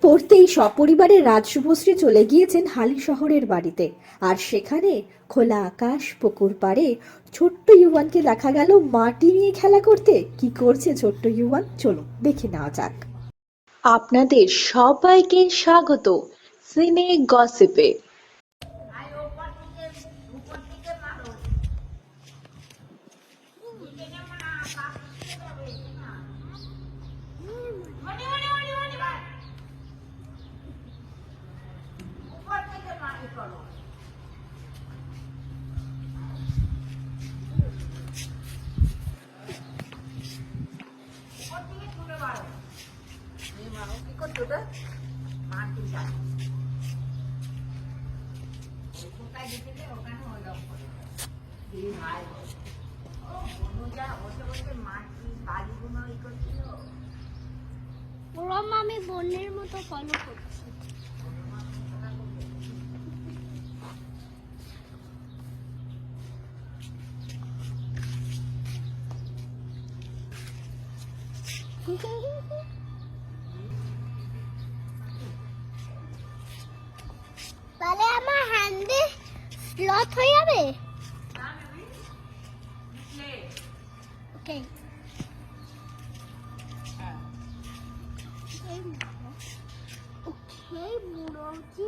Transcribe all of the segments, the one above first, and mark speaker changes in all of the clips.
Speaker 1: পড়তেই সপরিবারে রাজশুভশ্রী চলে গিয়েছেন হালি শহরের বাড়িতে। আর সেখানে খোলা আকাশ, পুকুর পাড়ে ছোট্ট ইউয়ানকে দেখা গেল মাটি নিয়ে খেলা করতে। কি করছে ছোট্ট ইউয়ান? চলো দেখে নেওয়া যাক।
Speaker 2: আপনাদের সবাইকে স্বাগত। সিনে গসিপে।
Speaker 3: ওরম আমি বন্যের মতো ফলো করছি। তাহলে আমার হ্যান্ডে স্লথ হয়ে যাবে ওকে Okay, Muroki.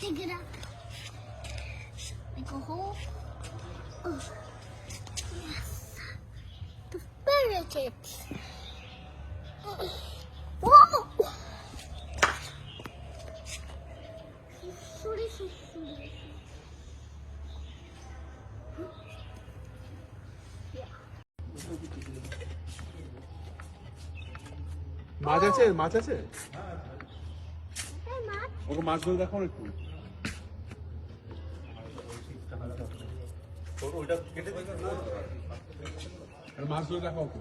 Speaker 3: dig it up. Make a hole. Oh. Yes. The spirit. Whoa!
Speaker 4: মাছ আছে? মাছ আছে. ওকে মাছ ধরে দেখাও না একটু। আর মাছ ধরে দেখাও ওকে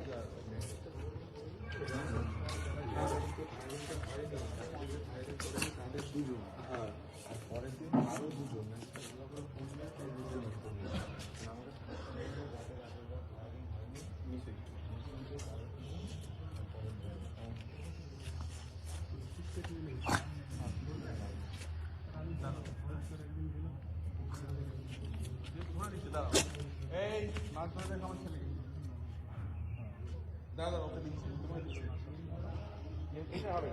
Speaker 4: এই মাছ ধরে দেখাও আমার দাদা ওকে দিচ্ছি। তোমার এটা হবে।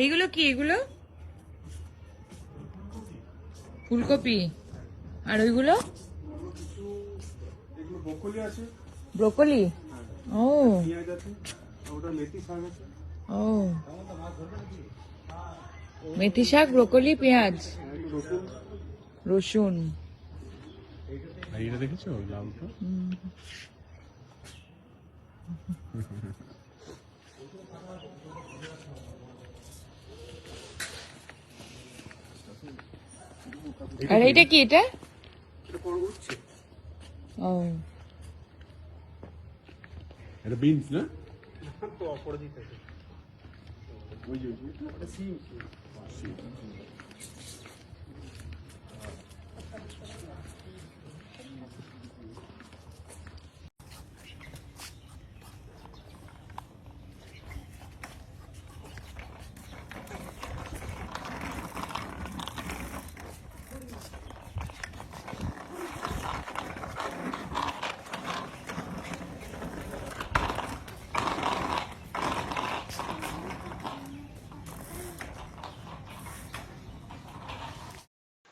Speaker 5: এইগুলো কি এগুলো? ফুলকপি। আর ওইগুলো? ব্রোকলি? ও। ও। মেথি শাক ব্রোকলি পেঁয়াজ।
Speaker 4: রসুন।
Speaker 5: রসুন
Speaker 4: আর এটা
Speaker 5: কি এটা কি এটা?
Speaker 4: বিনস না উঠছে
Speaker 5: ও।
Speaker 4: এটা বিনস না?
Speaker 6: শান্ত সিম। আছে